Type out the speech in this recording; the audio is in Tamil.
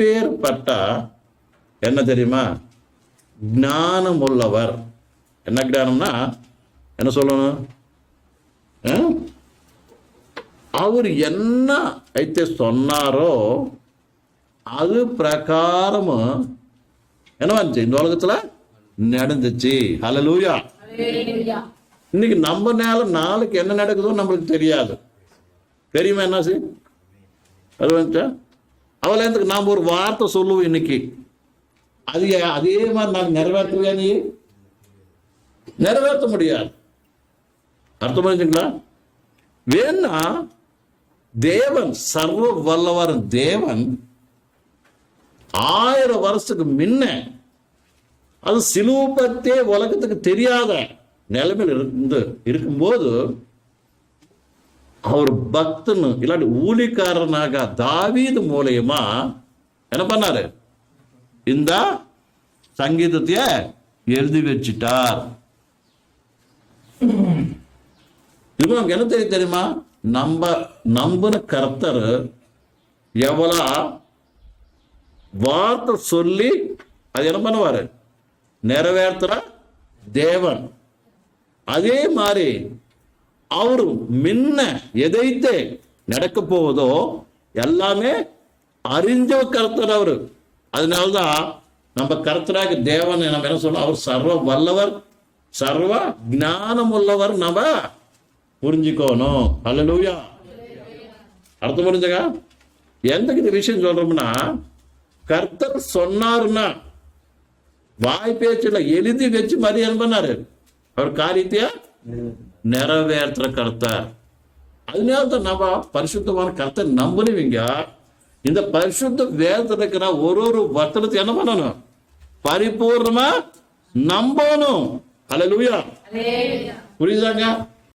அப்பேற்பட்ட என்ன தெரியுமா ஞானம் உள்ளவர் என்ன ஞானம்னா என்ன சொல்லணும் ఆ? அவர் என்ன అయితే சொன்னாரோ அது பிரகாரம் என்ன வந்துச்சு இந்த உலகத்துல நடந்துச்சு ஹalleluya இன்னைக்கு நம்ம நேரம் நாளைக்கு என்ன நடக்குதோ நம்மளுக்கு தெரியாது தெரியுமா என்ன சி அது வந்துச்சா அவளை நாம் ஒரு வார்த்தை சொல்லுவோம் இன்னைக்கு. அது அதே மாதிரி நான் நிறைவேற்றுவியா நீ? நிறைவேற்ற முடியாது. அர்த்தம் புரிஞ்சுங்களா வேணா தேவன் சர்வ வல்லவர் தேவன் ஆயிரம் வருஷத்துக்கு முன்ன அது சிலுவப்பத்தே உலகத்துக்கு தெரியாத நிலைமையில் இருந்து இருக்கும்போது அவர் பக்தனு இல்லாட்டி ஊழிக்காரனாக தாவீது மூலியமா என்ன பண்ணாரு? இந்த சங்கீதத்தைய எழுதி வச்சிட்டார். இப்போ நமக்கு என்ன தெரியும் தெரியுமா? நம்ம நம்பின கர்த்தர் எவ்வளோ வார்த்தை சொல்லி அது என்ன பண்ணுவாரு? நிறைவேற்றுற தேவன். அதே மாதிரி அவர் முன்ன எதைத்தே நடக்க போவதோ எல்லாமே அறிஞ்ச கருத்தர் அவரு. அதனால்தான் நம்ம கர்த்தராக தேவன் நம்ம என்ன சொல்றோம்? அவர் சர்வ வல்லவர் சர்வ ஞானம் உள்ளவர் நம்ம புரிஞ்சுக்கணும். அல்லூயா அர்த்தம் புரிஞ்சங்க எந்த இந்த விஷயம் சொல்றோம்னா கர்த்தர் சொன்னாருன்னா வாய் பேச்சுல எழுதி வச்சு மரியாதை பண்ணாரு. அவர் காரியத்தையா? நிறைவேற்றுற கர்த்தர் அதனால தான் நம்ம பரிசுத்தமான கர்த்தர் நம்புனீங்க இந்த பரிசுத்த வேதத்தில் இருக்கிற ஒரு ஒரு வசனத்தை என்ன பண்ணணும்? பரிபூர்ணமா நம்பணும். அல்ல புரியுதாங்க?